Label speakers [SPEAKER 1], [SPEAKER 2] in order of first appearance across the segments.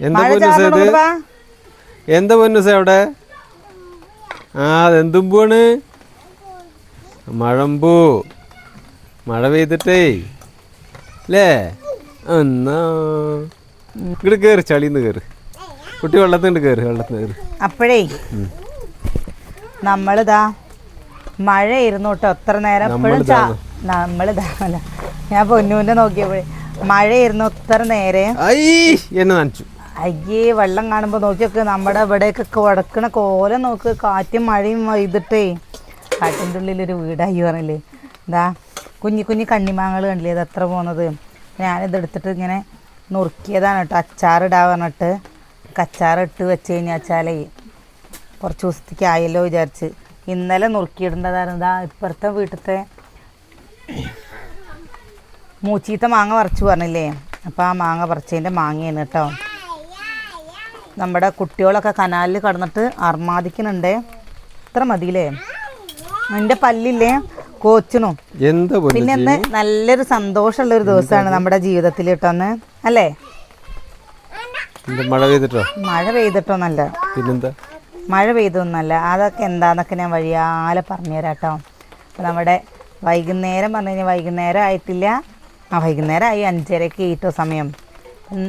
[SPEAKER 1] എന്താ
[SPEAKER 2] മഴ
[SPEAKER 1] ഇത്? എന്താ പൊന്നൂസേ അവിടെ? ആ അതെന്തുമ്പാണ് മഴമ്പൂ മഴ പെയ്തിട്ടേ. അല്ലേ എന്നാ? ഇങ്ങോട്ട് കയറി ചളിന്ന് കയറി കുട്ടി വെള്ളത്തിണ്ട് കയറി വെള്ളത്തിന് കയറി
[SPEAKER 2] അപ്പോഴേ നമ്മളിതാ മഴയായിരുന്നു കേട്ടോ. എത്ര നേരം എപ്പോഴും ചാ നമ്മളിതാ അല്ല ഞാൻ പൊന്നൂന്റെ നോക്കിയപ്പോഴേ മഴയായിരുന്നു എത്ര നേരെ?
[SPEAKER 1] എന്നെ നനച്ചു.
[SPEAKER 2] അയ്യേ വെള്ളം കാണുമ്പോൾ നോക്കിയൊക്കെ നമ്മുടെ ഇവിടെയൊക്കെ കിടക്കണ കോല നോക്ക് കാറ്റും മഴയും പെയ്തിട്ടേ. കാറ്റിന്റെ ഉള്ളിലൊരു വീടായി പറഞ്ഞില്ലേ. എന്താ കുഞ്ഞി കുഞ്ഞി കണ്ണിമാങ്ങൾ കണ്ടില്ലേ ഇത് എത്ര പോകുന്നത് ഞാനിത് എടുത്തിട്ട് ഇങ്ങനെ നുറുക്കിയതാണ് കേട്ടോ അച്ചാറിടാ പറഞ്ഞിട്ട്. അച്ചാറിട്ട് വെച്ച് കഴിഞ്ഞാൽ വെച്ചാലേ കുറച്ച് ദിവസത്തേക്ക് ആയല്ലോ വിചാരിച്ച്. ഇന്നലെ നുറുക്കിയിടേണ്ടതായിരുന്നു. ഇതാ ഇപ്പുറത്തെ വീട്ടിലത്തെ മൂച്ചീത്ത മാങ്ങ പറിച്ചു പറഞ്ഞില്ലേ. അപ്പോൾ ആ മാങ്ങ പറിച്ചതിന്റെ മാങ്ങയാണ് കേട്ടോ. നമ്മുടെ കുട്ടികളൊക്കെ കനാലിൽ കടന്നിട്ട് അർമാദിക്കുന്നുണ്ട്. ഇത്ര മതിയില്ലേ? എന്റെ പല്ലില്ലേ? കോച്ചണു
[SPEAKER 1] എന്താ
[SPEAKER 2] പിന്നെ ഇന്ന് നല്ലൊരു സന്തോഷമുള്ള ഒരു ദിവസമാണ് നമ്മുടെ ജീവിതത്തിൽ കേട്ടോന്ന് അല്ലേ?
[SPEAKER 1] മഴ പെയ്തിട്ടോ?
[SPEAKER 2] മഴ പെയ്തിട്ടോ
[SPEAKER 1] പിന്നെന്താ?
[SPEAKER 2] മഴ പെയ്തൊന്നല്ല. അതൊക്കെ എന്താന്നൊക്കെ ഞാൻ വഴിയാലെ പറഞ്ഞുതരാട്ടോ. അപ്പോൾ നമ്മുടെ വൈകുന്നേരം പറഞ്ഞു കഴിഞ്ഞാൽ വൈകുന്നേരം ആയിട്ടില്ല. ആ വൈകുന്നേരം ആയി അഞ്ചരയ്ക്ക് ഈട്ടോ സമയം.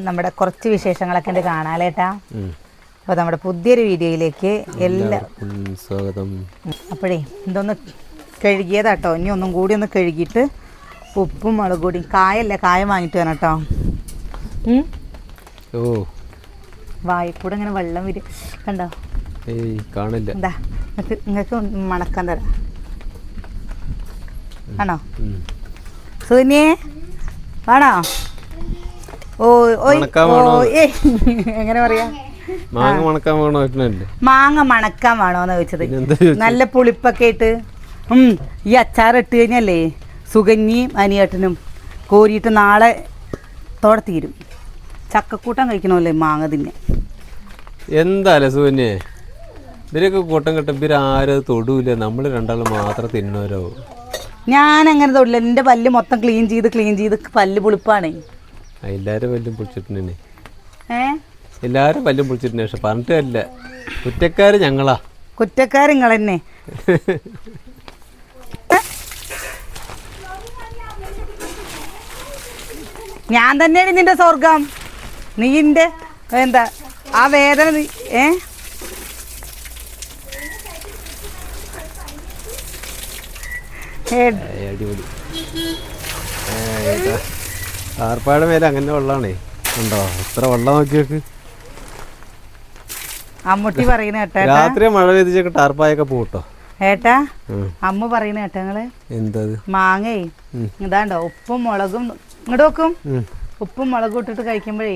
[SPEAKER 2] നമ്മുടെ കുറച്ച് വിശേഷങ്ങളൊക്കെ ഉണ്ട് കാണാലേട്ടാ.
[SPEAKER 1] അപ്പൊ
[SPEAKER 2] അപ്പോൾ നമ്മുടെ പുതിയൊരു വീഡിയോയിലേക്ക് എല്ലാ
[SPEAKER 1] സ്വാഗതം.
[SPEAKER 2] അപ്പോഴേ ഇതൊന്ന് കഴുകിയതാട്ടോ. ഇനി ഒന്നും കൂടി ഒന്ന് കഴുകിയിട്ട് ഉപ്പും മുളക് പൊടിയും കായല്ലേ? കായം വാങ്ങിട്ട് വരണം കേട്ടോ.
[SPEAKER 1] ഓ.
[SPEAKER 2] വായിൽ കൂടെ ഇങ്ങനെ വെള്ളം വരും. കണ്ടോ?
[SPEAKER 1] കാണില്ല.
[SPEAKER 2] എന്താ? നിങ്ങൾക്ക് മണക്കാൻ തരാം. ആണോ? സുനിയെ ആണോ ഓ ഓയ് ഓ? ഏ എങ്ങനെ പറയാ?
[SPEAKER 1] മാങ്ങ മണക്കാൻ വേണോ
[SPEAKER 2] മാങ്ങ മണക്കാൻ വേണോന്ന് ചോദിച്ചത്. നല്ല പുളിപ്പൊക്കെ ഇട്ട് ഉം ഈ അച്ചാർ ഇട്ട് കഴിഞ്ഞല്ലേ സുഗന്യയും അനിയേട്ടനും കോരിയിട്ട് നാളെ തോടെ തീരും. ചക്കക്കൂട്ടം കഴിക്കണമല്ലേ മാങ്ങ തിന്നെ
[SPEAKER 1] എന്താല്ലേ സുഗന്യേ ഇവരൊക്കെ കൂട്ടം കിട്ടും ഇവർ ആരും തൊടൂല. നമ്മൾ രണ്ടാളും മാത്രം തിന്നോരോ?
[SPEAKER 2] ഞാൻ അങ്ങനെ തൊടില്ല എന്റെ പല്ല് മൊത്തം ക്ലീൻ ചെയ്ത് ക്ലീൻ ചെയ്ത് പല്ല് പുളിപ്പാണേ.
[SPEAKER 1] എല്ലാരും വല്ലും പൊളിച്ചിട്ടുണ്ടേ എല്ലാരും വല്ലും പൊളിച്ചിട്ടുണ്ട് പക്ഷെ പറഞ്ഞിട്ട് അല്ല കുറ്റക്കാര് ഞങ്ങളാ.
[SPEAKER 2] കുറ്റക്കാരിങ്ങൾ തന്നെ ഞാൻ തന്നെയാണ് നിന്റെ സ്വർഗം. നീന്റെ എന്താ ആ വേദന നീ ഏ?
[SPEAKER 1] അടിപൊളി. ആർപ്പാട് മേലെ അങ്ങനെ വെള്ളാണേ. ഉണ്ടോ? എത്ര വെള്ളം നോക്കി
[SPEAKER 2] അമ്മൂട്ടി പറയുന്ന കേട്ടാ
[SPEAKER 1] രാത്രി മഴ പെയ്തിച്ചൊക്കെ ടാർപ്പായൊക്കെ പോട്ടോ.
[SPEAKER 2] ഏട്ടാ അമ്മ പറയുന്ന കേട്ടാ എന്താ
[SPEAKER 1] എന്തത്?
[SPEAKER 2] മാങ്ങേ. ഇതാണ്ടോ ഉപ്പും മുളകും. ഇങ്ങോട്ട് വെക്കും ഉപ്പും മുളകും ഇട്ടിട്ട് കഴിക്കുമ്പോഴേ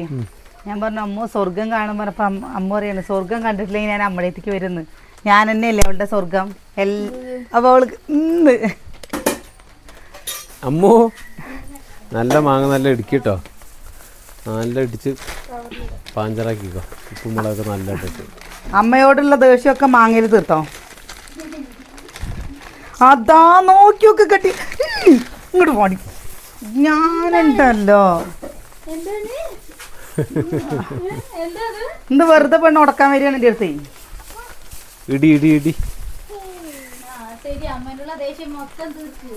[SPEAKER 2] ഞാൻ പറഞ്ഞു അമ്മ സ്വർഗം കാണും പറഞ്ഞപ്പോ അമ്മ അമ്മ പറയാണ് സ്വർഗം കണ്ടിട്ടില്ലെങ്കിൽ ഞാൻ അമ്മടത്തേക്ക് വരുന്നു. ഞാൻ തന്നെയല്ലേ അവളുടെ സ്വർഗം എല്ലാ അപ്പൊ അവൾക്ക് ഇന്ന്.
[SPEAKER 1] അമ്മോ നല്ല മാങ്ങ നല്ല ഇടുക്കിട്ടോ. നല്ല ഇടിച്ച് പാഞ്ചറാക്കിക്കോ. ഉപ്പും മുളകൊക്കെ നല്ല ഇട്ടിട്ട്.
[SPEAKER 2] അമ്മയോടുള്ള ദേഷ്യമൊക്കെ മാങ്ങയിൽ തീർത്തോ? അതാ നോക്കിയൊക്കെ കെട്ടി. ഇങ്ങോട്ട് പോണി ഞാനുണ്ടല്ലോ. എന്ത് വെറുതെ പെണ്ണ് ഉടക്കാൻ വരികയാണ് എന്റെ അടുത്ത്.
[SPEAKER 1] ഇടി ഇടി ഇടി.
[SPEAKER 3] ശരി അമ്മേനുള്ള ദേഷ്യം മൊത്തം തീർക്ക്.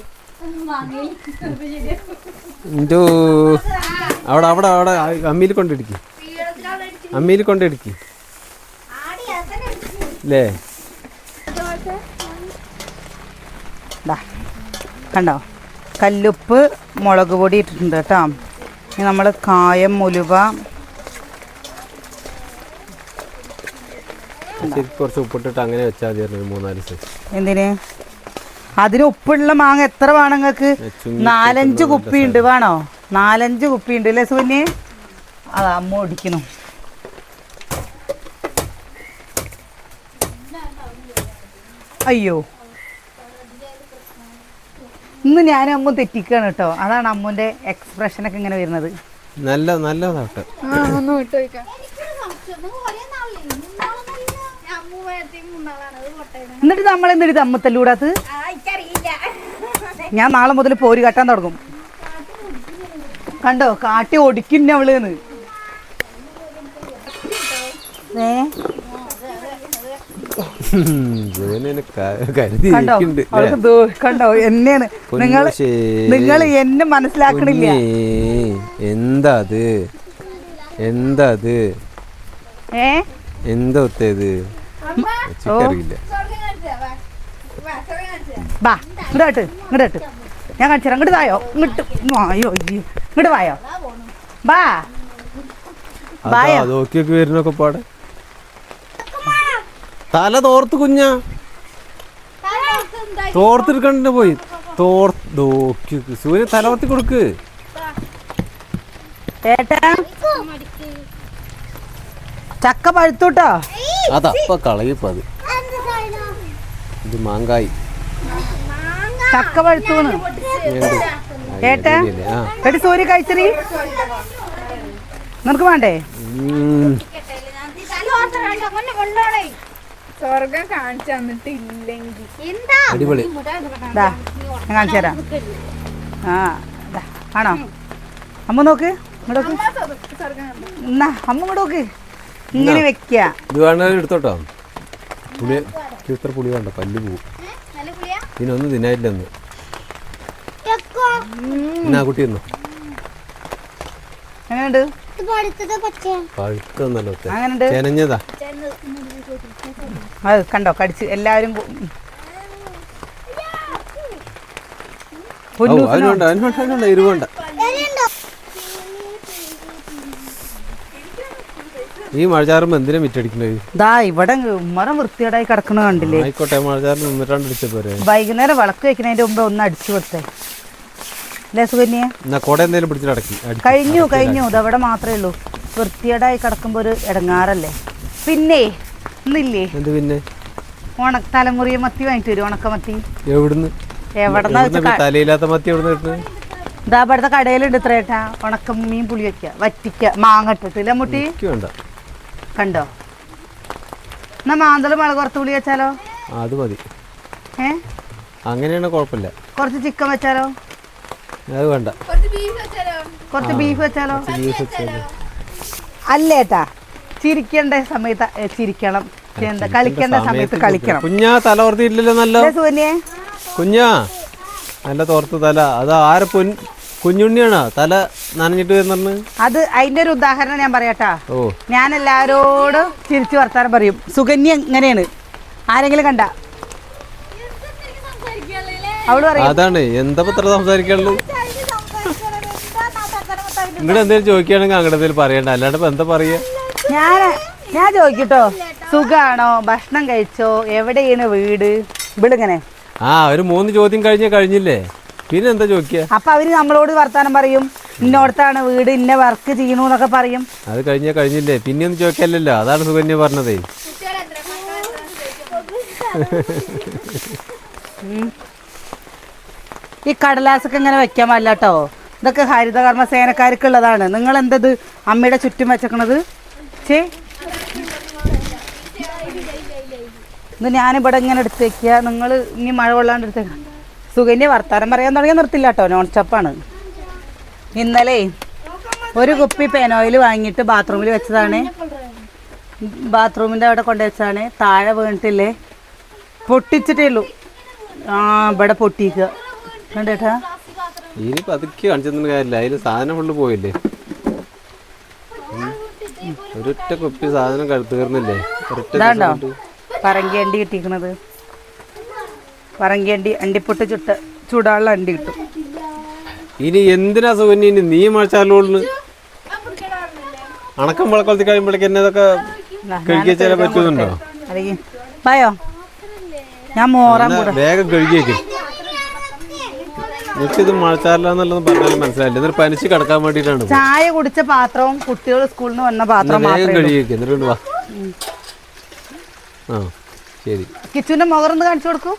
[SPEAKER 1] എന്തോ? അവിടെ അവിടെ അവിടെ. അമ്മിയിൽ കൊണ്ടിടിക്ക്. അമ്മിയിൽ കൊണ്ടിടിക്ക്. അല്ലേ
[SPEAKER 2] കണ്ടോ? കല്ലുപ്പ് മുളക് പൊടി ഇട്ടിട്ടുണ്ട് കേട്ടോ. നമ്മൾ കായം മുലുവ.
[SPEAKER 1] ശരിക്കും കുറച്ച് ഉപ്പിട്ടിട്ട് അങ്ങനെ വെച്ചാൽ മതി മൂന്നാൽ
[SPEAKER 2] എന്തിന്? അതിന് ഉപ്പുള്ള മാങ്ങ എത്ര വേണം നിങ്ങൾക്ക്? നാലഞ്ച് കുപ്പി ഉണ്ട് വേണോ? നാലഞ്ച് കുപ്പി ഉണ്ട് അല്ലേ സുന്നി അതാ അമ്മ ഓടിക്കണം അയ്യോ. ഇന്ന് ഞാൻ അമ്മ തെറ്റിക്കാണ് കേട്ടോ. അതാണ് എക്സ്പ്രഷൻ ഒക്കെ ഇങ്ങനെ വരുന്നത്.
[SPEAKER 1] നല്ല നല്ലതാട്ടെ
[SPEAKER 3] ഒന്ന് വിട്ടു വയ്ക്കാം
[SPEAKER 2] എന്നിട്ട് നമ്മൾ എന്നിട്ട് അമ്മത്തല്ലൂടാത്ത് ഞാൻ നാളെ മുതൽ പോര് കാട്ടാൻ തുടങ്ങും. കണ്ടോ? കാട്ടി ഒടിക്കുന്ന
[SPEAKER 1] അവൾ
[SPEAKER 2] കണ്ടോ? എന്നെയാണ്. നിങ്ങൾ. നിങ്ങൾ എന്നെ മനസ്സിലാക്കണില്ല.
[SPEAKER 1] എന്താ അത് എന്താ അത്
[SPEAKER 2] ഏ?
[SPEAKER 1] എന്താ ഒത്തേത്?
[SPEAKER 2] ബാ ഇങ്ങോട്ട് ഇങ്ങോട്ട് ഞാൻ കാണിച്ചു ഇങ്ങോട്ട് തായോ ഇങ്ങോട്ട് വായോ അയ്യോ ഇങ്ങോട്ട് വായോ? ബാ.
[SPEAKER 1] അതാ
[SPEAKER 2] ബായ.
[SPEAKER 1] നോക്കിയൊക്കെ വരുന്നൊക്കെ പാടെ. തല തോർത്ത് കുഞ്ഞാ. തോർത്തെടുക്കണ്ട പോയി. തോർത്ത് സൂര്യ തലവർത്തി കൊടുക്ക്.
[SPEAKER 2] ഏട്ടാ. ചക്ക പഴുത്തൂട്ടോ?
[SPEAKER 1] അതപ്പ കളയിപ്പോ അത് ഇത് മാങ്കായി
[SPEAKER 2] ചക്ക പഴുത്തൂന്ന്? ഏട്ടാ എടി സൂര്യ കഴിച്ചറി നിനക്ക് വേണ്ടേ.
[SPEAKER 3] സ്വർഗം കാണിച്ചു തന്നിട്ടില്ലെങ്കിൽ
[SPEAKER 1] അടിപൊളി.
[SPEAKER 2] കാണിച്ചു തരാം. ആ ആണോ? അമ്മ നോക്ക് ഇങ്ങോട്ട് നോക്ക് എന്നാ അമ്മ ഇങ്ങോട്ട് നോക്ക് ഇങ്ങനെ വെക്ക
[SPEAKER 1] ഇത് വേണമെങ്കിൽ എടുത്തോട്ടോ പുളി ഇത്ര പുളി വേണ്ട പല്ല് പോവും
[SPEAKER 4] നല്ല പുളിയാ
[SPEAKER 1] ഇതിനൊന്നും തിന്നായില്ലെന്ന് എന്നാ കുട്ടി ഒന്നു
[SPEAKER 2] എങ്ങനെയുണ്ട്
[SPEAKER 1] പഴുത്തൊന്നല്ലോ ചെനഞ്ഞതാ
[SPEAKER 2] അത് കണ്ടോ കടിച്ച് എല്ലാവരും?
[SPEAKER 1] അതിനുണ്ട് അതിനുണ്ട് അതിനുണ്ട് ഇരുവുണ്ട് ഈ മഴചാറുമ്പോ എന്തിനാ വിറ്റടിക്കുന്നത്
[SPEAKER 2] ദാ ഇവിടെ ഉമ്മറം വൃത്തികേടായി കിടക്കണ കണ്ടില്ലേ?
[SPEAKER 1] ആയിക്കോട്ടെ മഴചാറിൽ നിന്നിട്ടാണ്ട് അടിച്ച പോരെ.
[SPEAKER 2] വൈകുന്നേരം വിളക്ക് വെക്കുന്നതിന്റെ മുമ്പ് ഒന്ന് അടിച്ചു കൊടുത്തേ. അല്ലേ സുകന്യ?
[SPEAKER 1] എന്നാ കൊട എന്തെങ്കിലും പിടിച്ചിട്ട് അടക്കി
[SPEAKER 2] കഴിഞ്ഞു കഴിഞ്ഞു. ഇതവിടെ മാത്രമേ ഉള്ളൂ. വൃത്തികേടായി കിടക്കുമ്പോ ഒരു ഇടങ്ങാറല്ലേ? പിന്നെ ഇന്നില്ലേ?
[SPEAKER 1] എന്ത് പിന്നെ?
[SPEAKER 2] ഉണ തലമുറിയ മത്തി വാങ്ങിട്ട് വരും ഉണക്കമത്തി
[SPEAKER 1] എവിടുന്ന്? തലയില്ലാത്ത മത്തി എവിടുന്ന് കിട്ടുന്നത്
[SPEAKER 2] ഇതാ ഇവിടുത്തെ കടയിലുണ്ട് ഇത്രയേട്ടാ. ഉണക്കം മീൻ പുളി വെക്കാം വറ്റിക്ക മാങ്ങ ഇട്ടിട്ടില്ല മുട്ടി
[SPEAKER 1] വേണ്ട.
[SPEAKER 2] കണ്ടോ? എന്നാ മാന്തൾ മുളക് കുറച്ച് പുളി വെച്ചാലോ?
[SPEAKER 1] അത് മതി.
[SPEAKER 2] ഏ?
[SPEAKER 1] അങ്ങനെയാണ് കുഴപ്പമില്ല.
[SPEAKER 2] കുറച്ച് ചിക്കൻ വെച്ചാലോ?
[SPEAKER 1] അത് വേണ്ട.
[SPEAKER 3] കുറച്ച് ബീഫ് വെച്ചാലോ?
[SPEAKER 2] കുറച്ച് ബീഫ് വെച്ചാലോ? അല്ലേട്ടാ ചിരിക്കേണ്ട സമയത്ത് ഏ, ചിരിക്കണം. എന്താ കളിക്കേണ്ട സമയത്ത് കളിക്കണം.
[SPEAKER 1] കുഞ്ഞാ തല ഓർത്തിയില്ലല്ലോ നല്ല.
[SPEAKER 2] അല്ലേ
[SPEAKER 1] കുഞ്ഞാ നല്ല തോർത്ത് തല. അത് ആരെ പൊൻ കുഞ്ഞുണ്ണിയാണോ? തല നനഞ്ഞിട്ട് വരുന്നു
[SPEAKER 2] അത് അതിന്റെ ഒരു ഉദാഹരണം ഞാൻ പറയാട്ടാ. ഞാൻ എല്ലാരോടും തിരിച്ചു വർത്താനം പറയും. സുകന്യ എങ്ങനെയാണ് ആരെങ്കിലും കണ്ട? അവൾ പറയും.
[SPEAKER 1] അതാണ്. എന്താ പത്ര സംസാരിക്കാനുള്ളത്? ഇങ്ങോട്ട് എന്തെങ്കിലും ചോദിക്കുകയാണെങ്കിൽ അങ്ങോട്ട് എന്തെങ്കിലും പറയണ്ട. അല്ലാണ്ട് ഇപ്പൊ എന്താ പറയാ?
[SPEAKER 2] ഞാൻ ഞാൻ ചോദിക്കട്ടോ. സുഖാണോ? ഭക്ഷണം കഴിച്ചോ? എവിടെയാണ് വീട്? ഇവിടിങ്ങനെ
[SPEAKER 1] ആ ഒരു മൂന്ന് ചോദ്യം കഴിഞ്ഞ കഴിഞ്ഞില്ലേ? പിന്നെ എന്താ ചോദിക്കുക?
[SPEAKER 2] അപ്പൊ അവർ നമ്മളോട് വർത്താനം പറയും. ഇന്നോടത്താണ് വീട് ഇന്ന വർക്ക് ചെയ്യണു എന്നൊക്കെ പറയും.
[SPEAKER 1] അത് കഴിഞ്ഞ കഴിഞ്ഞില്ലേ? പിന്നെ ഒന്നും ചോദിക്കല്ലല്ലോ. അതാണ് സുകന്യ പറഞ്ഞതേ.
[SPEAKER 2] ഈ കടലാസൊക്കെ ഇങ്ങനെ വെക്കാൻ കേട്ടോ ഇതൊക്കെ ഹരിതകർമ്മ സേനക്കാർക്കുള്ളതാണ്. നിങ്ങൾ എന്തത് അമ്മയുടെ ചുറ്റും വെച്ചേക്കണത്? ചേ ഇത് ഞാനിവിടെ ഇങ്ങനെ എടുത്ത് വെക്കുക നിങ്ങൾ ഇനി മഴ കൊള്ളാണ്ട് എടുത്തേക്ക. സുകന്യ വർത്താനം പറയാൻ തുടങ്ങിയാൽ നിർത്തില്ല കേട്ടോ നോൺ സ്റ്റോപ്പാണ് ഇന്നലെ ഒരു കുപ്പി പെനോയിൽ വാങ്ങിയിട്ട് ബാത്റൂമിൽ വെച്ചതാണ്. ബാത്റൂമിന്റെ അവിടെ കൊണ്ടുവച്ചാണ് താഴെ വീണിട്ടില്ലേ? പൊട്ടിച്ചിട്ടേ ഉള്ളൂ ആ ഇവിടെ പൊട്ടിക്കുക കണ്ടേട്ടാ
[SPEAKER 1] ഇനി പതുക്കെ കാണിച്ചൊന്നും കാര്യമില്ല. അതിൽ സാധനം ഫുള്ള് പോയില്ലേ? ഉം. ഒരൊറ്റ കുപ്പി സാധനം തീർന്നില്ലേ? ഒരൊറ്റ
[SPEAKER 2] ഇതാണ്ടോ?
[SPEAKER 1] ദിവസം കൊണ്ട്.
[SPEAKER 2] പറങ്കി അണ്ടി അണ്ടി അണ്ടിപ്പൊട്ട് ചുട്ട ചൂടാനുള്ള അണ്ടി കിട്ടും.
[SPEAKER 1] ഇനി എന്തിനാ സുഗന്യ ഇനി നീ മഴച്ചാലോളിന്? അണക്കം വളക്കൊളത്തി കഴിയുമ്പോഴേക്ക് എന്നെ ഇതൊക്കെ കഴുകിച്ചാലേ പറ്റുന്നുണ്ടോ?
[SPEAKER 2] പായോ ഞാൻ മോറാൻ
[SPEAKER 1] വേഗം കഴുകിയേക്കും. എനിക്കിത് മഴച്ചാറില്ലാന്നുള്ളത് പറഞ്ഞാലും മനസ്സിലായില്ല. എന്നിട്ട് പനിച്ച് കിടക്കാൻ വേണ്ടിട്ടാണ് ഇത്.
[SPEAKER 2] ചായ കുടിച്ച പാത്രവും കുട്ടികൾ സ്കൂളിൽ നിന്ന് വന്ന പാത്രം
[SPEAKER 1] വേഗം കഴുകിയേക്കും. എന്നിട്ട് വാ. ആ ശരി.
[SPEAKER 2] കിച്ചുവിന്റെ മുഖർന്ന് കാണിച്ചു കൊടുക്കൂ.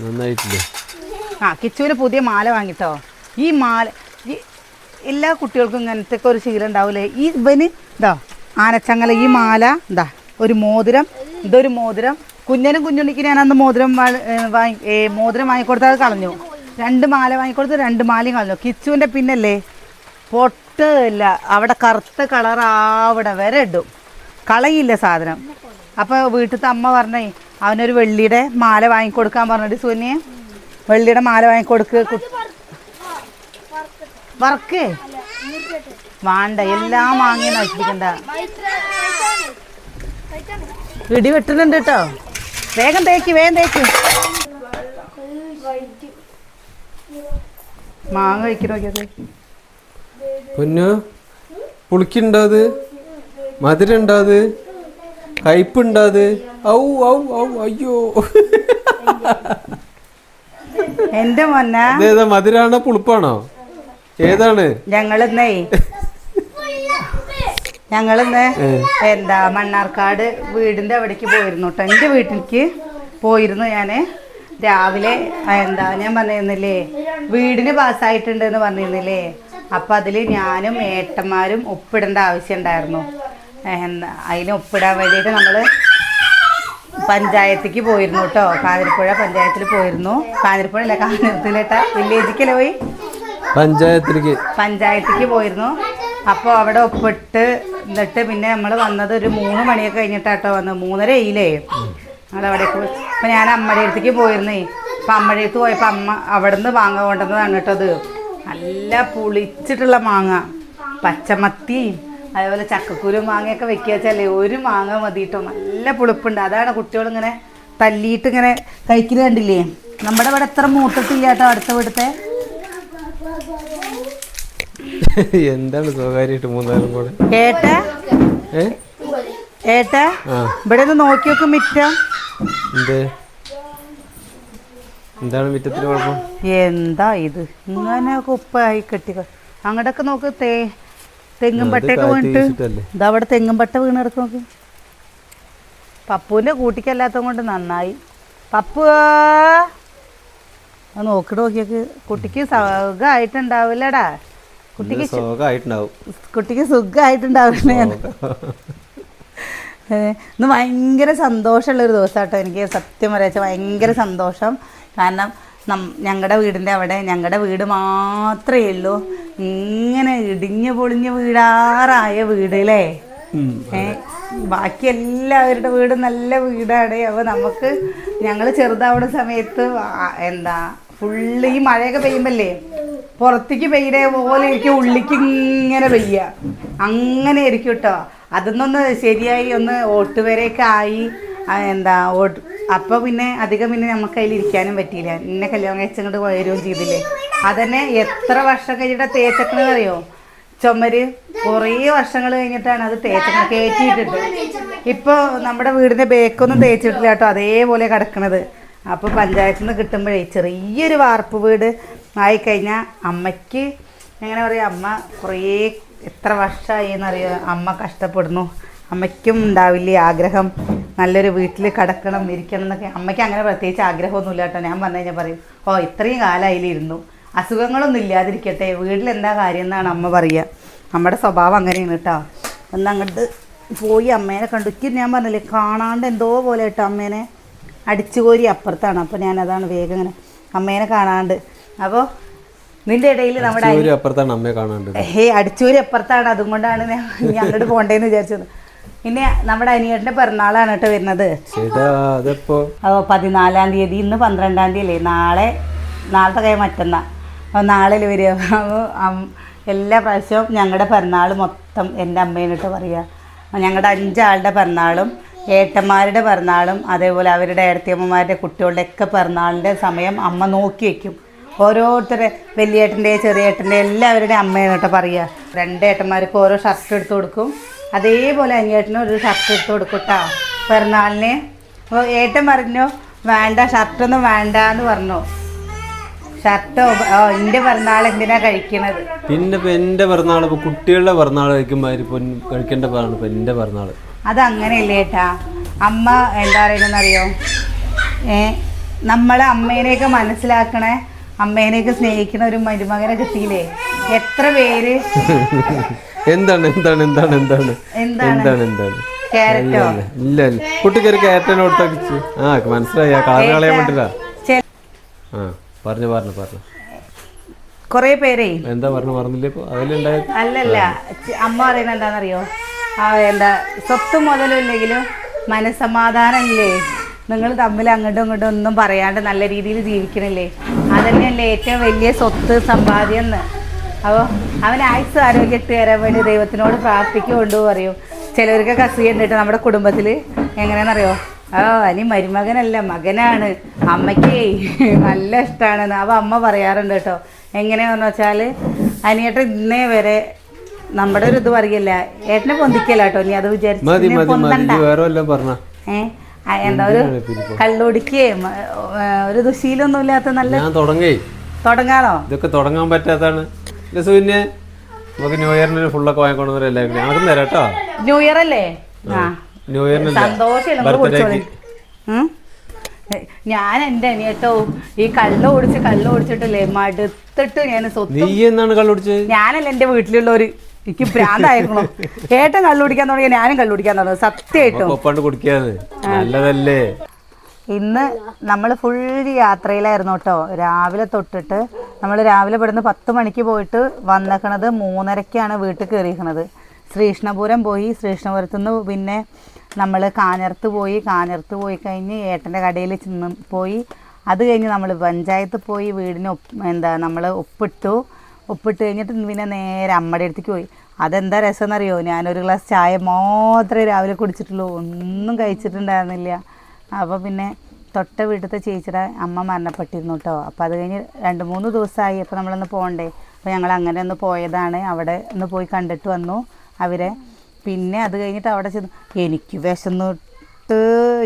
[SPEAKER 1] നന്നായിട്ടില്ലേ?
[SPEAKER 2] ആ കിച്ചുവിന് പുതിയ മാല വാങ്ങിട്ടോ. ഈ മാല ഈ എല്ലാ കുട്ടികൾക്കും ഇങ്ങനത്തെ ഒരു ശീലം ഉണ്ടാവില്ലേ ഈ ഇവന് ഇതാ ആനച്ചങ്ങല ഈ മാല ഇതാ ഒരു മോതിരം ഇതൊരു മോതിരം. കുഞ്ഞനും കുഞ്ഞുണ്ണിക്ക് ഞാൻ അന്ന് മോതിരം വാങ്ങി മോതിരം വാങ്ങിക്കൊടുത്ത് അത് കളഞ്ഞു. രണ്ട് മാല വാങ്ങിക്കൊടുത്ത് രണ്ട് മാലയും കളഞ്ഞു. കിച്ചുവിന്റെ പിന്നല്ലേ പൊട്ടില്ല അവിടെ കറുത്ത കളർ ആവിടെ വരെ ഇടും. കളയില്ല സാധനം. അപ്പോൾ വീട്ടിലത്തെ അമ്മ പറഞ്ഞേ അവനൊരു വെള്ളിയുടെ മാല വാങ്ങിക്കൊടുക്കാൻ പറഞ്ഞിട്ട് സുനിയെ വെള്ളിയുടെ മാല വാങ്ങിക്കൊടുക്ക് വർക്ക് വേണ്ട എല്ലാം വാങ്ങി നശിപ്പിക്കണ്ട. ഇടി വെട്ടുന്നുണ്ട് കേട്ടോ. വേഗം തേക്ക് വേഗം തേക്ക്. മാങ്ങ കഴിക്കണോ നോക്കിയത്
[SPEAKER 1] പൊന്നു പുളിക്കുണ്ടോ അത്? മധുരണ്ടോ അത്? കയ്പുണ്ടോ അത്? ഔ ഔ ഔ അയ്യോ.
[SPEAKER 2] എന്റെ മൊന്ന
[SPEAKER 1] ഇതേതാ മധുരാണോ പുളിപ്പാണോ? ഏതാണ്?
[SPEAKER 2] ഞങ്ങളിന്നേ ഞങ്ങളിന്ന് എന്താ മണ്ണാർക്കാട് വീടിന്റെ അവിടേക്ക് പോയിരുന്നു കേട്ടോ എന്റെ വീട്ടിലേക്ക് പോയിരുന്നു ഞാൻ രാവിലെ എന്താ ഞാൻ പറഞ്ഞിരുന്നില്ലേ വീടിന് പാസ്സായിട്ടുണ്ട് എന്ന് പറഞ്ഞിരുന്നില്ലേ. അപ്പം അതിൽ ഞാനും ഏട്ടന്മാരും ഒപ്പിടേണ്ട ആവശ്യം ഉണ്ടായിരുന്നു. എന്താ അതിന് ഒപ്പിടാൻ വേണ്ടിയിട്ട് നമ്മൾ പഞ്ചായത്തേക്ക് പോയിരുന്നു കേട്ടോ കാഞ്ഞിരപ്പുഴ പഞ്ചായത്തിൽ പോയിരുന്നു. കാഞ്ഞിരപ്പുഴ അല്ല കാഞ്ഞിരത്തിലേട്ട വില്ലേജിക്കല്ലേ പോയി?
[SPEAKER 1] പഞ്ചായത്തിലേക്ക്.
[SPEAKER 2] പഞ്ചായത്തേക്ക് പോയിരുന്നു. അപ്പോൾ അവിടെ ഒപ്പിട്ട് എന്നിട്ട് പിന്നെ നമ്മൾ വന്നത് ഒരു മൂന്ന് മണിയൊക്കെ കഴിഞ്ഞിട്ടാട്ടോ വന്നത്. മൂന്നര ആയില്ലേ? ഞങ്ങൾ അവിടേക്ക് പോയി. അപ്പം ഞാൻ അമ്മയുടെ അടുത്തേക്ക് പോയിരുന്നേ. അപ്പം അമ്മയുടെ അടുത്ത് പോയപ്പോൾ അമ്മ അവിടെ നിന്ന് മാങ്ങ കൊണ്ടുവന്നതാണ് കേട്ടോ അത് നല്ല പുളിച്ചിട്ടുള്ള മാങ്ങ. പച്ചമത്തി. അതേപോലെ ചക്കക്കുരു മാങ്ങയൊക്കെ വെക്കുക വെച്ചാലേ ഒരു മാങ്ങ മതിയിട്ടോ നല്ല പുളിപ്പുണ്ട്. അതാണ് കുട്ടികളിങ്ങനെ തല്ലിയിട്ട് ഇങ്ങനെ കഴിക്കുന്നത് കണ്ടില്ലേ? നമ്മുടെ ഇവിടെ എത്ര മൂത്തിട്ടില്ല കേട്ടോ അടുത്ത വിടുത്തെ
[SPEAKER 1] എന്താണ് സ്വകാര്യമായിട്ട് മൂന്നാലും കൂടെ?
[SPEAKER 2] ഏട്ട? ഏട്ട? ഇവിടെ ഒന്ന് നോക്കി നോക്കും മിറ്റം.
[SPEAKER 1] എന്ത്? എന്താണ് മിറ്റത്തിന് കുഴപ്പം?
[SPEAKER 2] എന്താ ഇത്? ഇങ്ങനെ കുപ്പായി കെട്ടിക്കോ അങ്ങോട്ടൊക്കെ നോക്ക് തേ തെങ്ങും പട്ടയൊക്കെ വീണിട്ട് ഇതാ അവിടെ തെങ്ങും പട്ട വീണ് കിടക്ക് നോക്ക്. പപ്പുവിന്റെ കൂട്ടിക്കല്ലാത്തത് കൊണ്ട് നന്നായി. പപ്പു നോക്കി നോക്കിട്ട് നോക്കിയൊക്കെ. കുട്ടിക്ക് സുഖമായിട്ടുണ്ടാവില്ലടാ കുട്ടിക്ക് കുട്ടിക്ക് സുഖമായിട്ടുണ്ടാവില്ല ഇന്ന് ഭയങ്കര സന്തോഷമുള്ളൊരു ദിവസം കേട്ടോ എനിക്ക് സത്യം പറയാച്ച ഭയങ്കര സന്തോഷം. കാരണം ഞങ്ങളുടെ വീടിന്റെ അവിടെ ഞങ്ങളുടെ വീട് മാത്രമേ ഉള്ളൂ. ഇങ്ങനെ ഇടിഞ്ഞു പൊളിഞ്ഞു വീടാറായ വീടല്ലേ? ഏ ബാക്കി എല്ലാവരുടെ വീട് നല്ല വീടാണ്. അപ്പോൾ നമുക്ക് ഞങ്ങൾ ചെറുതാവുന്ന സമയത്ത് എന്താ ഫുള്ള് ഈ മഴയൊക്കെ പെയ്യുമ്പല്ലേ പുറത്തേക്ക് പെയ്യണേ പോലെ എനിക്ക് ഉള്ളിക്ക് ഇങ്ങനെ പെയ്യ. അങ്ങനെ ആയിരിക്കും കേട്ടോ അതൊന്നൊന്ന് ശരിയായി ഒന്ന് ഓട്ടുവരെയൊക്കെ ആയി എന്താ ഓട്ട്. അപ്പോൾ പിന്നെ അധികം പിന്നെ നമുക്ക് അതിൽ ഇരിക്കാനും പറ്റിയില്ല. എന്നെ കല്യാണം കഴിച്ചങ്ങോട്ട് വരികയും ചെയ്തില്ലേ? അതന്നെ എത്ര വർഷം കഴിഞ്ഞിട്ടാ തേച്ചക്കണെന്ന് അറിയോ? ചുമര് കുറേ വർഷങ്ങൾ കഴിഞ്ഞിട്ടാണ് അത് തേച്ചക്കണ കയറ്റിയിട്ടിട്ട് ഇപ്പോൾ നമ്മുടെ വീടിന്റെ ബേക്കൊന്നും തേച്ചിട്ടില്ല കേട്ടോ. അതേപോലെ കിടക്കണത്. അപ്പോൾ പഞ്ചായത്തിൽ നിന്ന് കിട്ടുമ്പോഴേ ചെറിയൊരു വാർപ്പ് വീട് ആയിക്കഴിഞ്ഞാൽ അമ്മയ്ക്ക് എങ്ങനെ പറയാ അമ്മ കുറേ എത്ര വർഷമായി എന്നറിയോ അമ്മ കഷ്ടപ്പെടുന്നു. അമ്മയ്ക്കും ഉണ്ടാവില്ലേ ആഗ്രഹം. നല്ലൊരു വീട്ടിൽ കിടക്കണം ഇരിക്കണം എന്നൊക്കെ. അമ്മയ്ക്ക് അങ്ങനെ പ്രത്യേകിച്ച് ആഗ്രഹമൊന്നുമില്ല കേട്ടോ. ഞാൻ പറഞ്ഞു കഴിഞ്ഞാൽ പറയും ഓ ഇത്രയും കാലം അതിലിരുന്നു. അസുഖങ്ങളൊന്നും ഇല്ലാതിരിക്കട്ടെ. വീട്ടിലെന്താ കാര്യം എന്നാണ് അമ്മ പറയുക നമ്മുടെ സ്വഭാവം അങ്ങനെയാണ് കേട്ടോ. ഒന്ന് അങ്ങോട്ട് പോയി അമ്മേനെ കണ്ടു. ഇക്കും ഞാൻ പറഞ്ഞില്ലേ കാണാണ്ട് എന്തോ പോലെ കേട്ടോ അമ്മേനെ. അടിച്ചുകോരി അപ്പുറത്താണ്. അപ്പോൾ ഞാൻ അതാണ് വേഗം ഇങ്ങനെ അമ്മേനെ കാണാണ്ട്. അപ്പോൾ നിന്റെ ഇടയിൽ നമ്മുടെ ഹേ അടിച്ചൂരി അപ്പുറത്താണ്. അതുകൊണ്ടാണ് ഞാൻ അങ്ങോട്ട് പോണ്ടേന്ന് വിചാരിച്ചത്. പിന്നെ നമ്മുടെ അനിയേട്ടന്റെ പിറന്നാളാണ് കേട്ടോ വരുന്നത്. അപ്പോൾ പതിനാലാം തീയതി ഇന്ന് പന്ത്രണ്ടാം തീയതി അല്ലേ നാളെ നാളത്തെ കഴിയാൻ മറ്റന്നാ. അപ്പോൾ നാളെ വരിക എല്ലാ പ്രാവശ്യവും ഞങ്ങളുടെ പിറന്നാൾ മൊത്തം എന്റെ അമ്മേനിട്ട് പറയുക ഞങ്ങളുടെ അഞ്ചാളുടെ പിറന്നാളും ഏട്ടന്മാരുടെ പിറന്നാളും അതേപോലെ അവരുടെ ഏടത്തിയമ്മമാരുടെ കുട്ടികളുടെ ഒക്കെ പിറന്നാളിന്റെ സമയം അമ്മ നോക്കി വയ്ക്കും ഓരോരുത്തരുടെ വലിയേട്ടന്റെ ചെറിയേട്ടന്റെ എല്ലാവരുടെയും അമ്മയാണ് കേട്ടോ പറയുക രണ്ട് ഏട്ടന്മാർക്ക് ഓരോ ഷർട്ട് എടുത്ത് കൊടുക്കും. അതേപോലെ അനിയേട്ടനും ഒരു ഷർട്ട് എടുത്ത് കൊടുക്കും കേട്ടോ പിറന്നാളിന്. അപ്പോൾ ഏട്ടൻ പറഞ്ഞു വേണ്ട ഷർട്ടൊന്നും വേണ്ട എന്ന് പറഞ്ഞു. ഷർട്ടോ ഓ എന്റെ പിറന്നാൾ എന്തിനാ കഴിക്കണത്?
[SPEAKER 1] പിന്നെ ഇപ്പൊ എന്റെ പിറന്നാൾ ഇപ്പൊ കുട്ടികളുടെ പിറന്നാൾ കഴിക്കുമ്പോ കഴിക്കേണ്ട പറയാണ് ഇപ്പൊ എന്റെ പിറന്നാൾ.
[SPEAKER 2] അത് അങ്ങനെയല്ലേ ഏട്ടാ? അമ്മ എന്താ പറയുന്നറിയോ? ഏ നമ്മളെ അമ്മേനെയൊക്കെ മനസ്സിലാക്കണേ അമ്മേനെയൊക്കെ സ്നേഹിക്കണ ഒരു മരുമകനെ കിട്ടിയില്ലേ? എത്ര പേര്?
[SPEAKER 1] എന്താണ് എന്താണ് എന്താണ് എന്താണ്?
[SPEAKER 2] എന്താണ്?
[SPEAKER 1] എന്താണ് ഇല്ല ഇല്ല കുട്ടിക്ക് ഒരു ക്യാരറ്റിനെ ആ മനസ്സിലായി. ആ കളർ കളയാൻ പറ്റില്ല ആ. പറഞ്ഞു പറഞ്ഞു പറഞ്ഞു.
[SPEAKER 2] കുറേ പേരേ?
[SPEAKER 1] എന്താ പറഞ്ഞു പറഞ്ഞില്ലേ ഇപ്പൊ? അതിലുണ്ടായ
[SPEAKER 2] അല്ലല്ല. അമ്മ പറയുന്നത് എന്താണെന്നറിയോ? ആ എന്താ സ്വത്ത് മുതലില്ലെങ്കിലും ഇല്ലെങ്കിലും ഇല്ലേ നിങ്ങൾ തമ്മിൽ അങ്ങോട്ടും ഇങ്ങോട്ടും ഒന്നും പറയാണ്ട് നല്ല രീതിയിൽ ജീവിക്കണില്ലേ? അതന്നെയല്ലേ ഏറ്റവും വലിയ സ്വത്ത് സമ്പാദ്യം എന്ന്. അപ്പോൾ അവൻ ആയുസ് ആരോഗ്യം ഇട്ട് തരാൻ വേണ്ടി ദൈവത്തിനോട് പ്രാർത്ഥിക്കുകൊണ്ടു പറയും. ചിലവർക്ക് കസി കണ്ടിട്ട് നമ്മുടെ കുടുംബത്തിൽ എങ്ങനെയാണെന്നറിയോ? ആ അനി മരുമകനല്ല മകനാണ്. അമ്മയ്ക്ക് നല്ല ഇഷ്ടമാണ് അവ അമ്മ പറയാറുണ്ട് കേട്ടോ. എങ്ങനെയാന്ന് വെച്ചാൽ അനിയേട്ടൻ ഇന്നേ വരെ നമ്മുടെ ഒരു ഇത് പറയല്ല. ഏട്ടനെ പൊന്തിക്കല്ല കേട്ടോ നീ അത് വിചാരിച്ചു ഏ എന്താ ഒരു കള്ളുടിക്കുകയും ഒരു ദുശീലൊന്നും ഇല്ലാത്ത നല്ല
[SPEAKER 1] തുടങ്ങേ.
[SPEAKER 2] തുടങ്ങാനോ
[SPEAKER 1] ഇതൊക്കെ തുടങ്ങാൻ പറ്റാത്താണ് പിന്നെ നമുക്ക് ന്യൂ ഇയറിന് ഫുള്ളൊക്കെ വാങ്ങിക്കൊണ്ടു എല്ലാവരും കൂടി. ഞങ്ങൾക്ക് തരാം കേട്ടോ.
[SPEAKER 2] ന്യൂ ഇയർ അല്ലേ ആ.
[SPEAKER 1] ന്യൂ ഇയറിന്
[SPEAKER 2] സന്തോഷം ഞാൻ എന്റെ അനിയട്ടോ ഈ കള്ള ഓടിച്ച് കള്ള ഓടിച്ചിട്ടില്ലേ മടുത്തിട്ട് ഞാൻ സ്വത്ത്
[SPEAKER 1] നീ എന്നാണ് കള്ളുടിച്ചത്
[SPEAKER 2] ഞാനല്ല എന്റെ വീട്ടിലുള്ളവര്. എനിക്ക് ഭ്രാന്തായിരുന്നു ഏട്ടൻ കള്ളുടിക്കാൻ തുടങ്ങിയ ഞാനും കള്ളുടിക്കാൻ തുടങ്ങി. സത്യമായിട്ടും.
[SPEAKER 1] നല്ലതല്ലേ?
[SPEAKER 2] ഇന്ന് നമ്മൾ ഫുൾ യാത്രയിലായിരുന്നു കേട്ടോ. രാവിലെ തൊട്ടിട്ട് നമ്മൾ രാവിലെ ഇവിടുന്ന് പത്ത് മണിക്ക് പോയിട്ട് വന്നേക്കണത് മൂന്നരക്കാണ് വീട്ടിൽ കയറിയിരിക്കണത് ശ്രീകൃഷ്ണപുരം പോയി. ശ്രീകൃഷ്ണപുരത്തുനിന്ന് പിന്നെ നമ്മൾ കാഞ്ഞർത്ത് പോയി. കാഞ്ഞർത്ത് പോയി കഴിഞ്ഞ് ഏട്ടന്റെ കടയിൽ ചെന്ന് പോയി. അത് കഴിഞ്ഞ് നമ്മൾ പഞ്ചായത്ത് പോയി. വീടിന് എന്താ നമ്മൾ ഒപ്പിട്ടു. ഒപ്പിട്ട് കഴിഞ്ഞിട്ട് പിന്നെ നേരെ അമ്മയുടെ അടുത്തേക്ക് പോയി. അതെന്താ രസം എന്നറിയോ ഞാനൊരു ഗ്ലാസ് ചായ മാത്രമേ രാവിലെ കുടിച്ചിട്ടുള്ളൂ. ഒന്നും കഴിച്ചിട്ടുണ്ടായിരുന്നില്ല. അപ്പോൾ പിന്നെ തൊട്ട വീട്ടിലത്തെ ചേച്ചിയുടെ അമ്മ മരണപ്പെട്ടിരുന്നു കേട്ടോ അപ്പോൾ അത് കഴിഞ്ഞ് രണ്ട് മൂന്ന് ദിവസമായി അപ്പോൾ നമ്മളൊന്ന് പോകണ്ടേ അപ്പോൾ ഞങ്ങൾ അങ്ങനെ ഒന്ന് പോയതാണ്. അവിടെ ഒന്ന് പോയി കണ്ടിട്ട് വന്നു. അവരെ. പിന്നെ അത് കഴിഞ്ഞിട്ട് അവിടെ ചെന്ന്. എനിക്ക് വിശന്നിട്ട്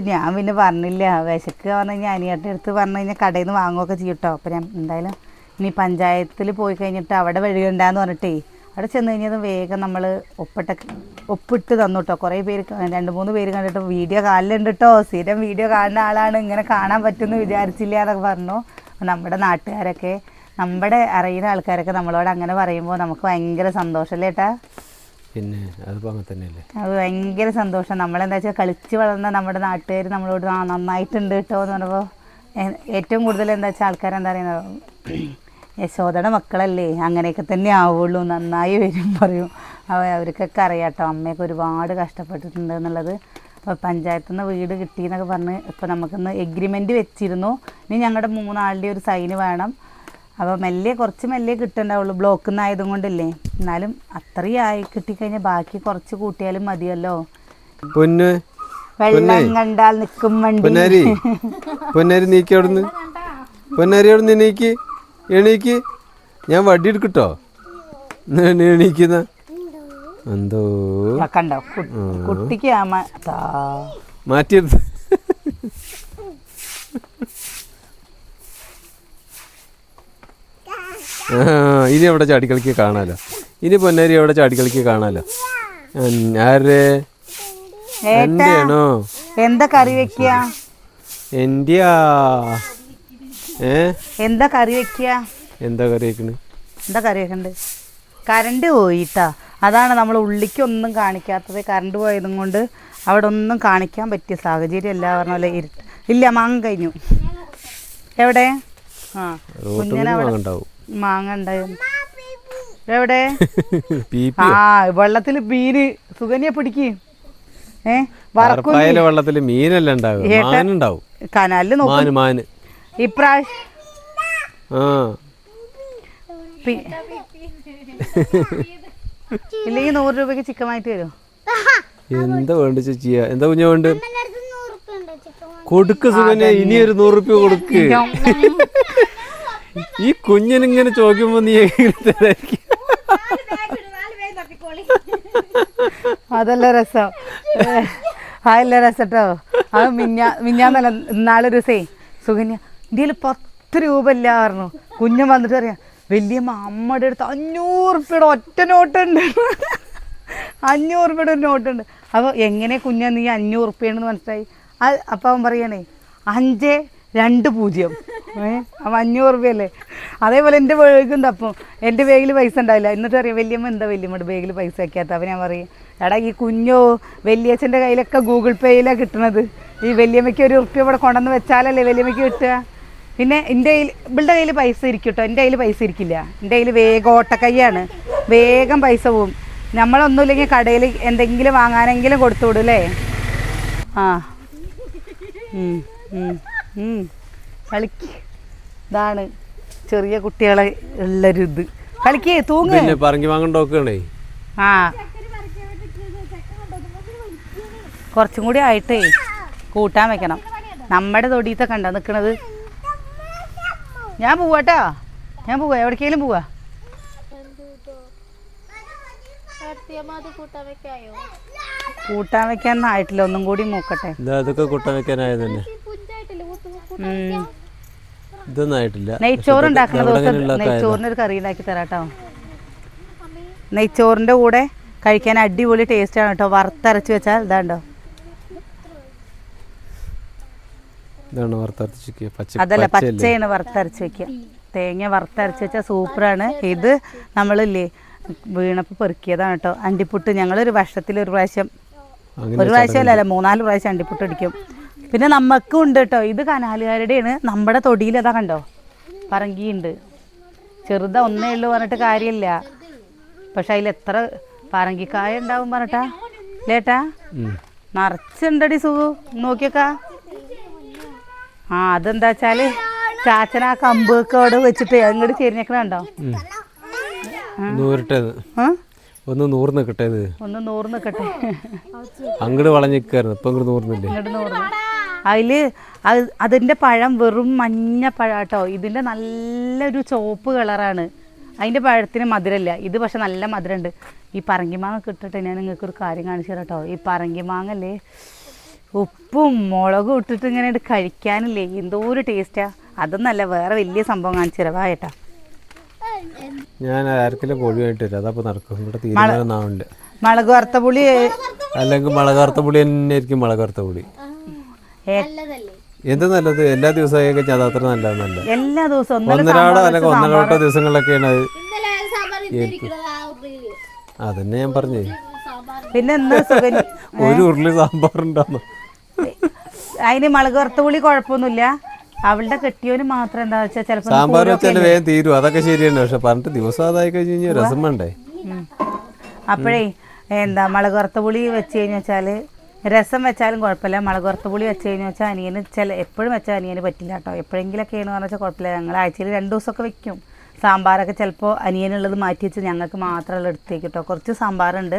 [SPEAKER 2] ഞാൻ പിന്നെ പറഞ്ഞില്ല. വിശക്ക് പറഞ്ഞു കഴിഞ്ഞാൽ അനിയന്റെ അടുത്ത് പറഞ്ഞു കഴിഞ്ഞാൽ കടയിൽ നിന്ന് വാങ്ങുകയൊക്കെ ചെയ്യും കേട്ടോ അപ്പോൾ ഞാൻ എന്തായാലും ഇനി പഞ്ചായത്തിൽ പോയി കഴിഞ്ഞിട്ട് അവിടെ വഴിയുണ്ടാന്ന് പറഞ്ഞിട്ടേ അവിടെ ചെന്ന് കഴിഞ്ഞത് വേഗം നമ്മൾ ഒപ്പിട്ട ഒപ്പിട്ട് തന്നു കേട്ടോ കുറേ പേര് രണ്ട് മൂന്ന് പേര് കണ്ടിട്ട് വീഡിയോ കാണലുണ്ട് കേട്ടോ സ്ഥിരം വീഡിയോ കാണുന്ന ആളാണ്. ഇങ്ങനെ കാണാൻ പറ്റുമെന്ന് വിചാരിച്ചില്ല എന്നൊക്കെ പറഞ്ഞു. നമ്മുടെ നാട്ടുകാരൊക്കെ നമ്മുടെ അറിയുന്ന ആൾക്കാരൊക്കെ നമ്മളോട് അങ്ങനെ പറയുമ്പോൾ നമുക്ക് ഭയങ്കര സന്തോഷമല്ലേ ഏട്ടാ?
[SPEAKER 1] പിന്നെ അതിപ്പോൾ അങ്ങനെ തന്നെയല്ലേ?
[SPEAKER 2] അത് ഭയങ്കര സന്തോഷം. നമ്മളെന്താ വെച്ചാൽ കളിച്ച് വളർന്ന നമ്മുടെ നാട്ടുകാർ നമ്മളോട് ആ നന്നായിട്ടുണ്ട് കേട്ടോ എന്ന് പറയുമ്പോൾ ഏറ്റവും കൂടുതൽ എന്താ വെച്ചാൽ ആൾക്കാരെന്താ പറയുന്നത് യശോദയുടെ മക്കളല്ലേ അങ്ങനെയൊക്കെ തന്നെ ആവുള്ളൂ നന്നായി വരും പറയും. അവ അവർക്കൊക്കെ അറിയാം കേട്ടോ അമ്മയൊക്കെ ഒരുപാട് കഷ്ടപ്പെട്ടിട്ടുണ്ട് എന്നുള്ളത്. അപ്പോൾ പഞ്ചായത്തിൽ നിന്ന് വീട് കിട്ടി എന്നൊക്കെ പറഞ്ഞ് ഇപ്പോൾ നമുക്കിന്ന് എഗ്രിമെന്റ് വെച്ചിരുന്നു. ഇനി ഞങ്ങളുടെ മൂന്നാളുടെ ഒരു സൈന് വേണം. അപ്പോൾ മെല്ലെ കുറച്ച് മെല്ലെ കിട്ടണ്ടാവുള്ളൂ. ബ്ലോക്ക് നിന്നായതും കൊണ്ടില്ലേ. എന്നാലും അത്രയും ആയി കിട്ടിക്കഴിഞ്ഞാൽ ബാക്കി കുറച്ച് കൂട്ടിയാലും മതിയല്ലോ.
[SPEAKER 1] പൊന്ന്
[SPEAKER 2] വെള്ളം കണ്ടാൽ നിൽക്കും വണ്ടി.
[SPEAKER 1] പൊന്നാരി പൊന്നാരി നീക്കി അവിടുന്ന് പൊന്നാരി അവിടുന്ന് എണീക്ക്? എണീക്ക്? ഞാൻ വടി എടുക്കട്ടോ. എണീക്കുന്ന. എന്തോ?
[SPEAKER 2] കണ്ടോ? കുട്ടിക്ക്
[SPEAKER 1] മാറ്റിയെടുത്ത് ആ ഇനി അവിടെ ചാടിക്കളിക്ക് കാണാലോ. ഇനി പൊന്നേരി അവിടെ ചാടിക്കളിക്ക് കാണാലോ.
[SPEAKER 2] ആരേണോ
[SPEAKER 1] എന്റെയാണോ?
[SPEAKER 2] എന്താ കറി വെക്കുക
[SPEAKER 1] എന്റെയാ? ഏ?
[SPEAKER 2] എന്താ കറി വെക്കുക
[SPEAKER 1] എന്താ കറി വെക്കണ്?
[SPEAKER 2] എന്താ കറി വെക്കണ്ട്? കറണ്ട് പോയിട്ടാ. അതാണ് നമ്മൾ ഉള്ളിക്കൊന്നും കാണിക്കാത്തത്. കറണ്ട് പോയതും കൊണ്ട് അവിടെ ഒന്നും കാണിക്കാൻ പറ്റിയ സാഹചര്യം അല്ല പറഞ്ഞ പോലെ ഇരുട്ട് ഇല്ല മാങ്ങ കഴിഞ്ഞു. എവിടെ? ആ
[SPEAKER 1] കുഞ്ഞിനെ വാങ്ങണ്ടാവും
[SPEAKER 2] മാങ്ങ ഉണ്ടായിരുന്നു എവിടെ? ആ വെള്ളത്തിൽ മീന് സുഗന്യ പിടിക്ക്. ഏ വറക്കും
[SPEAKER 1] വെള്ളത്തിൽ വെള്ളത്തിൽ മീനല്ല ഉണ്ടാവും.
[SPEAKER 2] കനാലിൽ നോക്കും.
[SPEAKER 1] മാന് മാന്.
[SPEAKER 2] ഇപ്രാവശ്യം ഇല്ലെങ്കിൽ നൂറ് രൂപയ്ക്ക് ചിക്കൻ വാങ്ങിട്ട് വരുമോ
[SPEAKER 1] എന്താ വേണ്ട ചേച്ചിയ? എന്താ കുഞ്ഞ വേണ്ട? കൊടുക്ക് സുഗന്യ ഇനി ഒരു നൂറ് റുപ്യ കൊടുക്ക്. ഈ കുഞ്ഞിനിങ്ങനെ ചോദിക്കുമ്പോ നീ?
[SPEAKER 2] അതല്ല രസം. അതല്ല രസം കേട്ടോ അത് മിഞ്ഞാ മിഞ്ഞാന്നല്ല ഇന്നാളൊരു ദിവസേ സുകന്യ ഇന്ത്യയിൽ പത്ത് രൂപ ഇല്ല പറഞ്ഞു. കുഞ്ഞൻ വന്നിട്ട് പറയാം വലിയ അമ്മയുടെ അടുത്ത് അഞ്ഞൂറ് റുപ്യയുടെ ഒറ്റ നോട്ടുണ്ട്. അഞ്ഞൂറ് റുപ്യയുടെ ഒരു നോട്ടുണ്ട്. അപ്പോൾ എങ്ങനെ കുഞ്ഞ നീ അഞ്ഞൂറ് റുപ്യയാണെന്ന് മനസ്സിലായി? അപ്പൊ പറയണേ അഞ്ച് രണ്ട് പൂജ്യം. അപ്പം അഞ്ഞൂറ് റുപ്യല്ലേ അതേപോലെ എന്റെ വേഗം തപ്പും എന്റെ ബാഗിൽ പൈസ ഉണ്ടാവില്ല. എന്നിട്ട് അറിയാം വലിയമ്മ എന്താ വലിയമ്മയുടെ ബാഗിൽ പൈസ വയ്ക്കാത്ത അപ്പം ഞാൻ പറയും എടാ ഈ കുഞ്ഞോ വലിയച്ഛന്റെ കയ്യിലൊക്കെ ഗൂഗിൾ പേയിലാണ് കിട്ടണത്. ഈ വലിയമ്മയ്ക്ക് ഒരു ഉറുപ്പ്യ ഇവിടെ കൊണ്ടുവന്ന് വെച്ചാലല്ലേ വലിയമ്മയ്ക്ക് കിട്ടുക? പിന്നെ എന്റെ കയ്യിൽ ഇവളുടെ കയ്യിൽ പൈസ ഇരിക്കും കേട്ടോ എന്റെ കയ്യിൽ പൈസ ഇരിക്കില്ല. എന്റെ കയ്യിൽ വേഗം ഓട്ടക്കയ്യാണ് വേഗം പൈസ പോവും. നമ്മളൊന്നുമില്ലെങ്കിൽ കടയിൽ എന്തെങ്കിലും വാങ്ങാനെങ്കിലും കൊടുത്തു അല്ലേ ആ. കളിക്ക്. ഇതാണ് ചെറിയ കുട്ടികളെ ഉള്ളൊരു ഇത്. കളിക്ക് തൂങ്ങ്.
[SPEAKER 1] പറങ്കി വാങ്ങണ്ടോക്കണേ
[SPEAKER 2] ആ. കുറച്ചും കൂടി ആയിട്ടേ കൂട്ടാൻ വെക്കണം. നമ്മുടെ തൊടിയത്തെ കണ്ടാ നിൽക്കണത് ഞാൻ പോവാട്ടോ. ഞാൻ പോവാ. എവിടേക്കെങ്കിലും പോവാ?
[SPEAKER 4] കൂട്ടാൻ
[SPEAKER 2] വെക്കാൻ ആയിട്ടില്ല. ഒന്നും കൂടി നോക്കട്ടെ.
[SPEAKER 1] കൂട്ടാൻ അതൊക്കെ കുട്ടൻ വെക്കാനായത് തന്നെ
[SPEAKER 4] പുഞ്ചായിട്ടില്ല
[SPEAKER 2] ഉം.
[SPEAKER 1] ഇതൊന്നും ആയിട്ടില്ല.
[SPEAKER 2] നെയ്ച്ചോറ് ഉണ്ടാക്കുന്ന ദിവസം നെയ്ച്ചോറിന് ഒരു കറി ഉണ്ടാക്കി തരാട്ടോ. നെയ്ച്ചോറിന്റെ കൂടെ കഴിക്കാൻ അടിപൊളി ടേസ്റ്റ് ആണ് കേട്ടോ വറുത്തരച്ച് വെച്ചാൽ ഇതാണ്ടോ?
[SPEAKER 1] ഇതാണ്
[SPEAKER 2] അതല്ല പച്ചയാണ് വറുത്തരച്ച് വെക്കുക. തേങ്ങ വറുത്തരച്ച് വെച്ചാൽ സൂപ്പറാണ്. ഇത് നമ്മളില്ലേ വീണപ്പോൾ പെറുക്കിയതാണ് കേട്ടോ അണ്ടിപ്പുട്ട് ഞങ്ങളൊരു വർഷത്തിൽ ഒരു പ്രാവശ്യം ഒരു പ്രാവശ്യം അല്ല മൂന്നാൽ പ്രാവശ്യം അണ്ടിപ്പുട്ട് അടിക്കും. പിന്നെ നമുക്കും ഉണ്ട് കേട്ടോ ഇത് കനാലുകാരുടെയാണ്. നമ്മുടെ തൊടിയിൽ അതാ കണ്ടോ? പറങ്കിയുണ്ട്. ചെറുതാ ഒന്നേ ഉള്ളൂ പറഞ്ഞിട്ട് കാര്യമില്ല. പക്ഷെ അതിൽ എത്ര പറങ്കിക്കായ ഉണ്ടാവും പറഞ്ഞിട്ടാ? ലേട്ടാ. നിറച്ചുണ്ടടി സുഖു. നോക്കിയൊക്കാ. ആ അതെന്താ വെച്ചാൽ ചാച്ചന ആ കമ്പൊക്കെ അവിടെ വെച്ചിട്ട് അങ്ങോട്ട് ചെരിഞ്ഞേക്കണുണ്ടോ
[SPEAKER 1] ഒന്ന് നൂറ് നിക്കട്ടെ
[SPEAKER 2] ഒന്ന് നൂറ് നിക്കട്ടെ.
[SPEAKER 1] അങ്ങോട്ട് വളഞ്ഞിക്കായിരുന്നു. ഇപ്പൊ ഇങ്ങോട്ട് നൂറുന്നില്ലേ
[SPEAKER 2] ഇങ്ങോട്ട് അതിൽ അത് അതിന്റെ പഴം വെറും മഞ്ഞ പഴം കേട്ടോ. ഇതിന്റെ നല്ലൊരു ചുവപ്പ് കളറാണ്. അതിന്റെ പഴത്തിന് മധുരമില്ല ഇത് പക്ഷെ നല്ല മധുരമുണ്ട് ഈ പറങ്കിമാങ്ങ കിട്ടട്ടെ ഞാൻ നിങ്ങൾക്ക് ഒരു കാര്യം കാണിച്ചു തരാം കേട്ടോ ഈ പറങ്കിമാങ്ങല്ലേ? ഉപ്പും മുളകും ഇട്ടിട്ട് ഇങ്ങനെ കഴിക്കാനില്ലേ? എന്തോ ഒരു ടേസ്റ്റാ. അതൊന്നല്ല വേറെ വലിയ സംഭവം കാണിച്ചു തരാം. വാ
[SPEAKER 1] ഞാൻ ആർക്കെല്ലാം കോഴി വേണ്ടിട്ട് വരാം അതപ്പോൾ നടക്കും. ഇവിടെ തീരുമാനം
[SPEAKER 2] മുളക് വറുത്ത പുളി.
[SPEAKER 1] അല്ലെങ്കിൽ മുളക് വറുത്ത പുളി തന്നെ ആയിരിക്കും മുളകറുത്ത പുളി.
[SPEAKER 2] ഏ-
[SPEAKER 1] എന്ത് നല്ലത്? എല്ലാ കഴിഞ്ഞാൽ അത് അത്ര നല്ലതെന്നല്ല
[SPEAKER 2] എല്ലാ ദിവസവും ഒന്നര
[SPEAKER 1] ഒന്നരാടോ
[SPEAKER 2] സാമ്പാർ
[SPEAKER 1] അല്ലെങ്കിൽ
[SPEAKER 2] വെച്ച്
[SPEAKER 1] ഒന്നരാട്ടോ ദിവസങ്ങളിലൊക്കെയാണ്
[SPEAKER 4] സാമ്പാർ
[SPEAKER 1] അതന്നെ ഞാൻ പറഞ്ഞു.
[SPEAKER 2] പിന്നെ
[SPEAKER 1] ഒരു ഉരുളി സാമ്പാറുണ്ടാന്നു.
[SPEAKER 2] അതിന് മുളക് വറുത്തുപുളി കുഴപ്പമൊന്നുമില്ല. അവളുടെ കെട്ടിയോന് മാത്രം എന്താ വെച്ചാൽ ചിലപ്പോൾ
[SPEAKER 1] സാമ്പാർ വെച്ചാൽ വേഗം തീരും. അതൊക്കെ ശരിയാണ്. പക്ഷെ പറഞ്ഞിട്ട് ദിവസം അതായി കഴിഞ്ഞ് കഴിഞ്ഞാൽ രസം വേണ്ടേ
[SPEAKER 2] അപ്പോഴേ എന്താ മുളക് വറുത്ത പുളി വെച്ച് കഴിഞ്ഞ് വെച്ചാൽ രസം വെച്ചാലും കുഴപ്പമില്ല. മുളക് വറുത്ത പുളി വെച്ച് കഴിഞ്ഞ് വെച്ചാൽ അനിയന് ചില എപ്പോഴും വെച്ചാൽ അനിയന് പറ്റില്ല കേട്ടോ. എപ്പോഴെങ്കിലൊക്കെയാണ് പറഞ്ഞാൽ കുഴപ്പമില്ല. ഞങ്ങൾ ആഴ്ചയിൽ രണ്ട് ദിവസമൊക്കെ വെക്കും. സാമ്പാറൊക്കെ ചിലപ്പോൾ അനിയനുള്ളത് മാറ്റി വെച്ച് ഞങ്ങൾക്ക് മാത്രമുള്ള എടുത്തേക്ക് കേട്ടോ. കുറച്ച് സാമ്പാറുണ്ട്.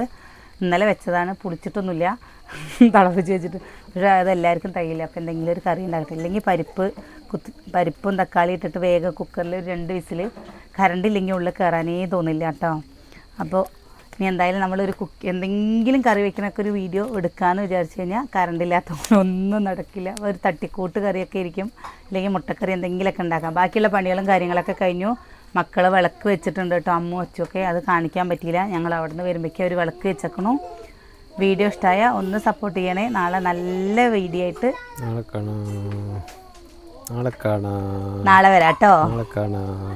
[SPEAKER 2] ഇന്നലെ വെച്ചതാണ്. പുളിച്ചിട്ടൊന്നുമില്ല. തിളപ്പിച്ച് വെച്ചിട്ട് പക്ഷേ അത് എല്ലാവർക്കും തയ്യില്ല അപ്പോൾ എന്തെങ്കിലും ഒരു കറി ഉണ്ടാക്കട്ടെ. ഇല്ലെങ്കിൽ പരിപ്പ് കുത്തി പരിപ്പും തക്കാളി ഇട്ടിട്ട് വേഗം കുക്കറിൽ ഒരു രണ്ട് വിസിൽ കറണ്ട് ഇല്ലെങ്കിൽ ഉള്ളിൽ കയറാനേ തോന്നില്ല കേട്ടോ. അപ്പോൾ ഇനി എന്തായാലും നമ്മളൊരു കുക്ക് എന്തെങ്കിലും കറി വെക്കണൊക്കെ ഒരു വീഡിയോ എടുക്കാമെന്ന് വിചാരിച്ചു കഴിഞ്ഞാൽ കറണ്ട് ഇല്ലാത്തതുകൊണ്ട് ഒന്നും നടക്കില്ല. ഒരു തട്ടിക്കൂട്ട് കറിയൊക്കെ ഇരിക്കും അല്ലെങ്കിൽ മുട്ടക്കറി എന്തെങ്കിലുമൊക്കെ ഉണ്ടാക്കാം. ബാക്കിയുള്ള പണികളും കാര്യങ്ങളൊക്കെ കഴിഞ്ഞു. മക്കൾ വിളക്ക് വെച്ചിട്ടുണ്ട് കേട്ടോ അമ്മ വെച്ചൊക്കെ അത് കാണിക്കാൻ പറ്റിയില്ല. ഞങ്ങൾ അവിടെ നിന്ന് വരുമ്പോഴേക്കും ഒരു വിളക്ക് വെച്ചേക്കണു. വീഡിയോ ഇഷ്ടമായ ഒന്ന് സപ്പോർട്ട് ചെയ്യണേ. നാളെ നല്ല വീഡിയോ ആയിട്ട്
[SPEAKER 1] നാളെ കാണാം. നാളെ കാണാം.
[SPEAKER 2] നാളെ വരാം കേട്ടോ.
[SPEAKER 1] നാളെ കാണാം.